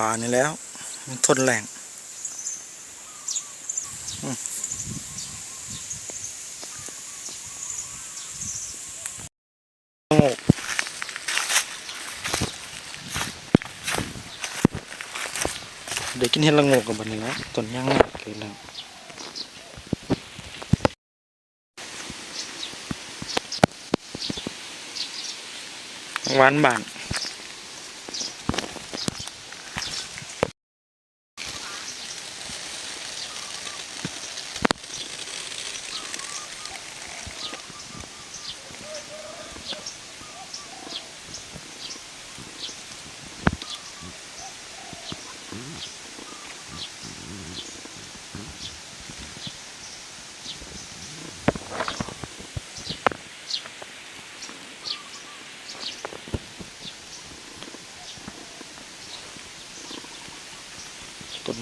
วานนี่แล้ว มันทนแรงอืมโง่เดี๋ยวกินเห็ดละงกกับบันนี้แล้วต้นย่างหนักเลยแล้วหวานบาน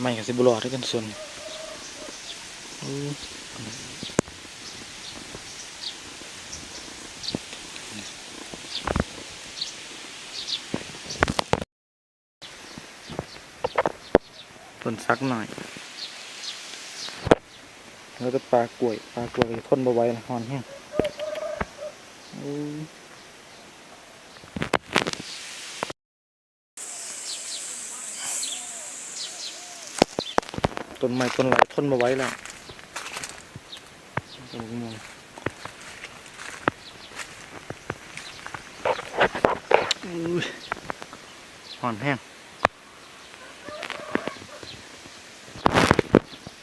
ไม้กับสิบุรอดด้วยกันส่วนอู้ต้นซักหน่อย แล้วก็ปลากล้วยปลากล้วยทนบ่ไหว้นะฮอนแห้งอู้ ต้นไม้ต้นไหลทนบ่ไหว้แล้วต้นมะม่วงอุ้ยฮอนแห้ง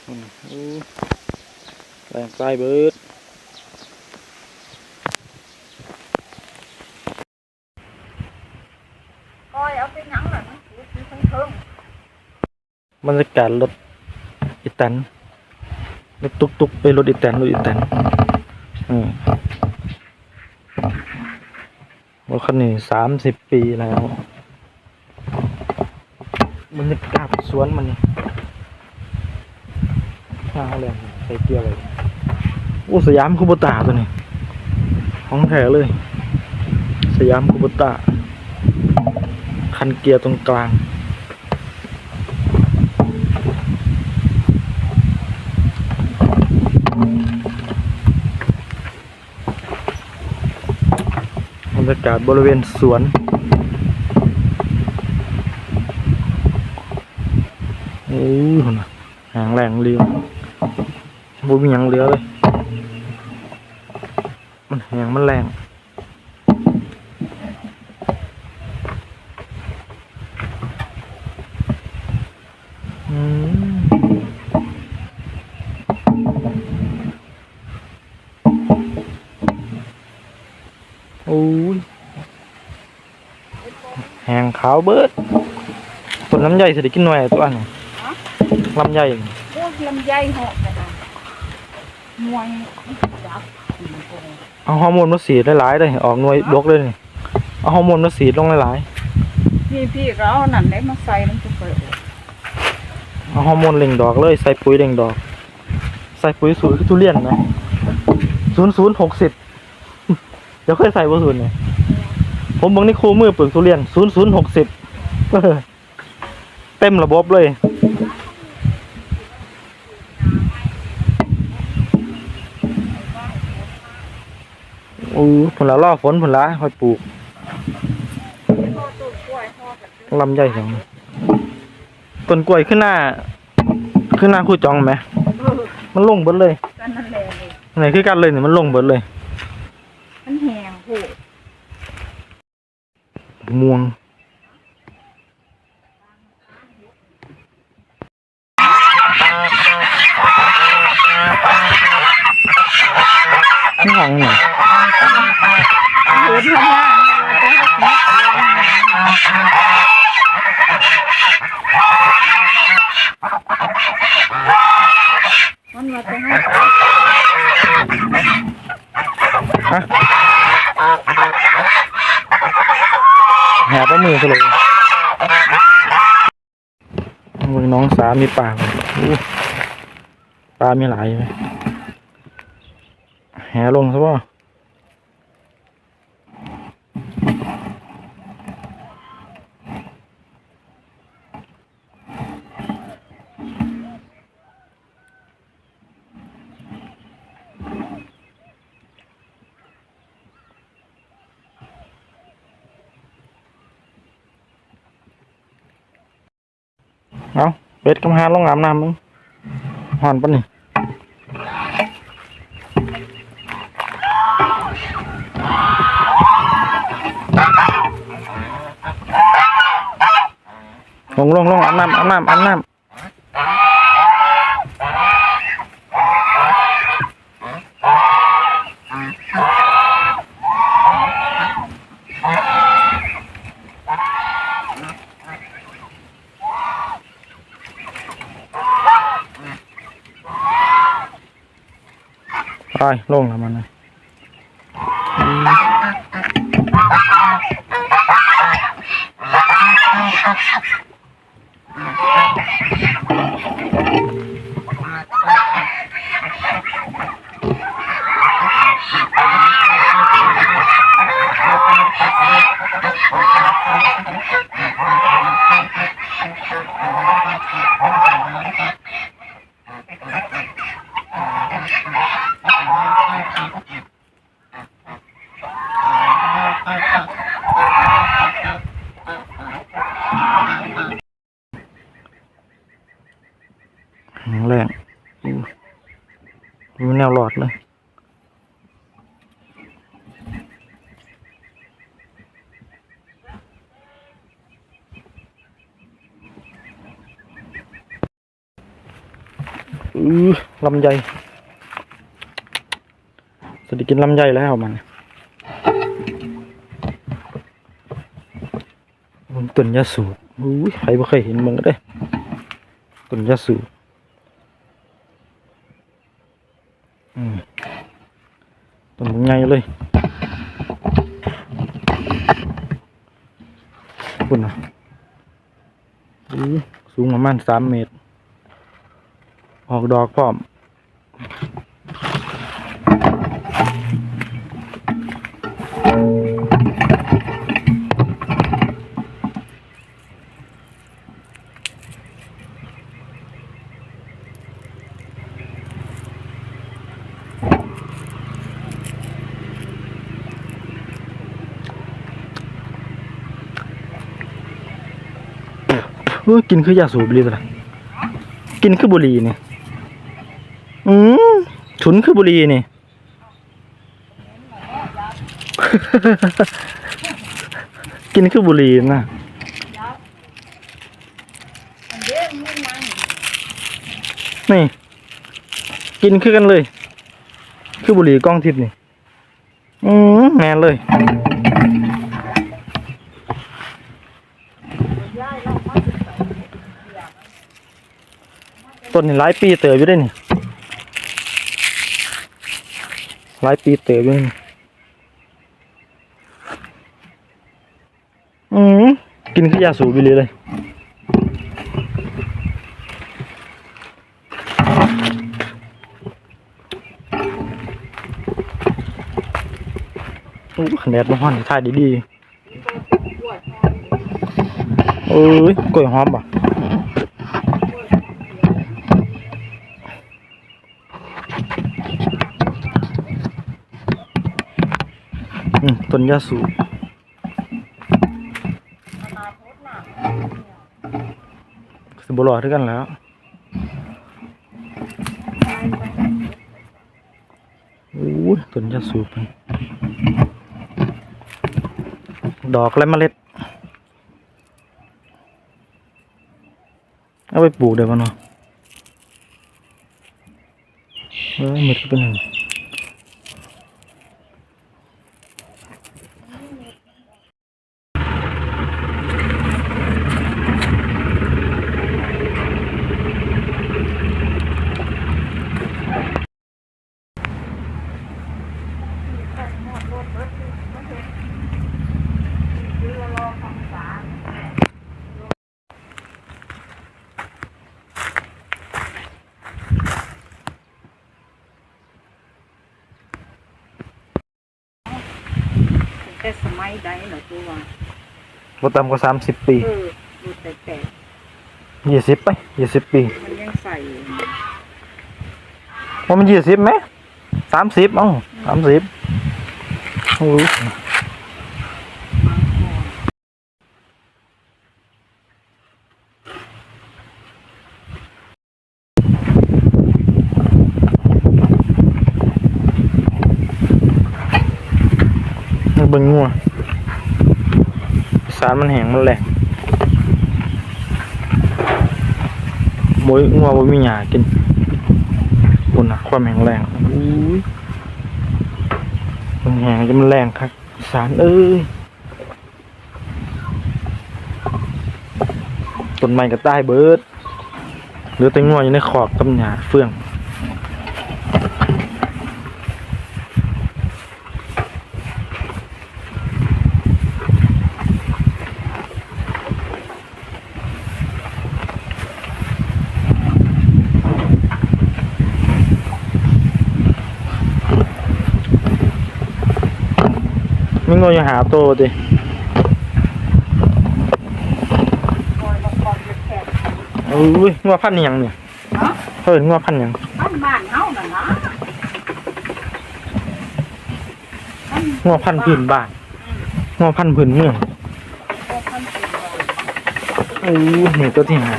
อืมอู้แรงใต้เบิด coi ở cái nhẫn là nó chỉ chỉ thương thương บรรยากาศรถอี แตนรถตุกตุกๆไปรถอีแตนรถอีแตนอืมรถคันนี้สามสิบปีแล้วบรรยากาศสวนมันนี่ข้าวเลยใส่เกียร์ไว้โอ้สยามคูโบตาตัวนี้ของแท้เลย สยามคูโบตาคันเกียร์ตรงกลาง รรยากาศบริเวณสวน โอ้ยหนน่ะหางแหลงเรียวบ่มีหยังเหลือเลย มันแหงมันแรงอืมโอ้ยแหงขาวเบิดต้นลำไยสิได้กินหน่อยตัวอันนี้ลำไย Ôi, lâm dây họ phải là ngoài đắp เอาฮอร์โมนมาสีดหลายๆเลยออกหน่วยดกเลยนี่เอาฮอร์โมนมาสีดลงหลายพี่พี่ก็เอานั่นได้มาใส่มันจะเปิดๆเอาฮอร์โมนเล่งดอกเลยใส่ปุ๋ยเล่งดอก ใส่ปุ๋ยสูตรคือทุเรียนนะศูนย์ศูนย์หกสิบเดี๋ยวเคยใส่บ่ศูนย์เนี่ย ผมเบิ่งในคู่มือเปลือกทุเรียนศูนย์ศูนย์หกสิบเต็มระบบเลย โอ้ผลละล่อฝนผลละคอยปลูกพ่อต้นกล้วยพ่อกับลำไยสองต้นกล้วยขึ้นหน้า ขึ้นหน้าคู่จองไหมเออมันลงเบิดเลยกันนั่นแหละเลย ไหนคือกันเลยเนี่ยมันลงเบิดเลย มันแหงโหด ม่วงนี่ห้องเนี่ย เห็นทำงานมันมาจะให้ ฮะ แหบเอามือซะเลยมือน้องสามีปลาบ่อู้ปลามีหลายไหมแหลงซะว่า เอาเป็ดกำหาลงอาบน้ำมึงหอนปะนี่ลงลงลงอาบน้ำอาบน้ำอาบน้ำ ไปลงแล้วมันนะแข็งแรงอู้มีแนวหลอดเลย อือ ลำไยสวัสดีกินลำไยแล้วมันมันต้นยาสูบอุ้ยใครบ่เคยเห็นมึงก็ได้ต้นยาสูบอืมต้นมึงใหญ่เลยคุณนะอุ้ยสูงประมาณสามเมตร ออกดอกพร้อมเออกินคือยาสูบบุหรีไปละกินคือบุหรี่นี่ย อืมฉุนคือบุรีนี่ กินคือบุรีนะนี่ กินคือกันเลย คือบุรีกล้องทิพย์นี่ อืมแมนเลยต้นนี่หลายปีเติบอยู่ได้นี่ หลายปีเติบอยู่นี่อืมกินคือยาสูบบุหรี่เลยโอ้แดดมันร้อนถ่ายดีๆเอ้ยกล้วยหอมป่ะ ต้นยาสูบสิบหลอดด้วยกันแล้ว โอ้ยต้นยาสูบดอกและเมล็ด เอาไปปลูกเดี๋ยวมันเนาะเอ้ยมันเป็นยังไง แต่สมัยใดเหรอตัวบ่ต่ำกว่าสามสิบปีเออดูแต่แต่ยี่สิบไปยี่สิบปีมันยังใส่อยู่ว่ามันยี่สิบไหมสามสิบเอ้าสามสิบโอ้ย บิ่งงัวสารมันแห้งมันแหลกมวยงัวบ่มีหญ้ากินปุ่นนะความแห้งแรงอุ้ยมันแห้งจนมันแรงคักสารเอ้ยต้นไม้ก็ตายเบิดเหลือแต่งัวอยู่ในขอกกับหญ้าเฟื่อง มีงูอยู่หาโตดิคอยลงก่อนจะแขกอุ้ยงัวพันธุ์อิหยังเนี่ยเนาะเฮ้ยงัวพันธุ์อิหยังบ้านบ้านเฮาน่ะนะงัวพันธุ์พื้นบ้านงัวพันธุ์พื้นเมืองโอ้พันปีก่อนอู้นี่ตัวที่หา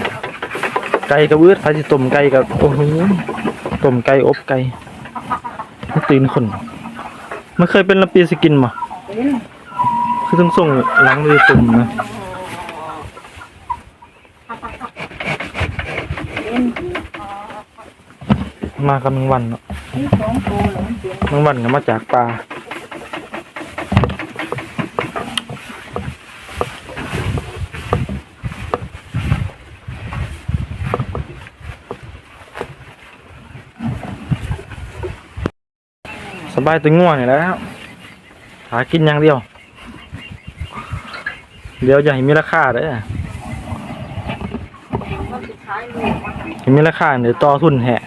ไก่กับเอือดพาสิต้มไก่กับโอ้โหต้มไก่อบไก่มันตีนคนมันเคยเป็นลำปีสกินมาเป็น คือต้องส่งล้างมือตุ่มนะมากับแมงวันเนาะที่สองวันเป็นแมงวันก็มาจากปลาสบายตัวง่วงอยู่แล้ว หากินอย่างเดียว เดี๋ยวอย่าให้มีราคาเด้ยลูกมันให้มีราคาเดี๋ยวต่อทุนแหะ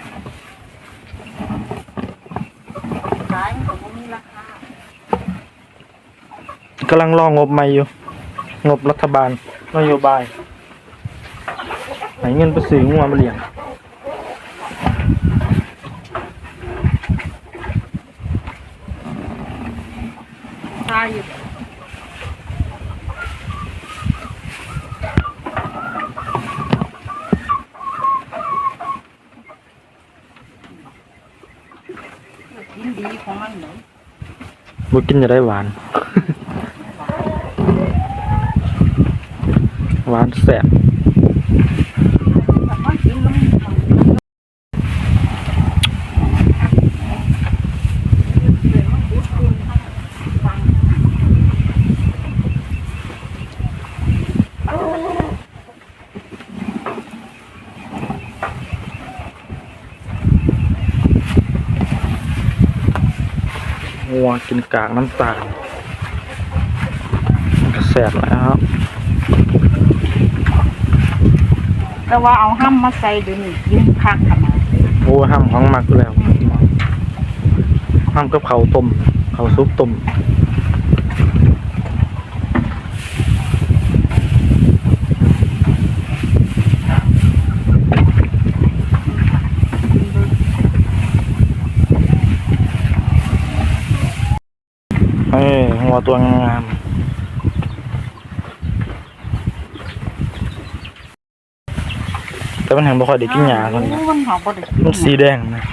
กำลังรองบใหม่อยู่ งบรัฐบาลนโยบายให้เงินไปซื้องัวมาเลี้ยงายอยู่กินดีของมันเนาะบ่กินจะได้หวาน หวานแสบ แต่ว่ากินแล้วมันฟัง งั วกินกากน้ำตาลมันก็แสบแล้วครับ แต่ว่าเอาห้ำมาใส่เดี๋ยวนี้ยิงคักขนาดโอ้ห้ามของมักอยู่แล้วห้ามกับเขาวต้มเขาวซุปต้ม เอ้ยหัวตัวงามๆแต่มันแห่งบ่ค่อยได้กินหญ้าเท่านี้มันหอมบ่ได้กินมันสีแดงนะ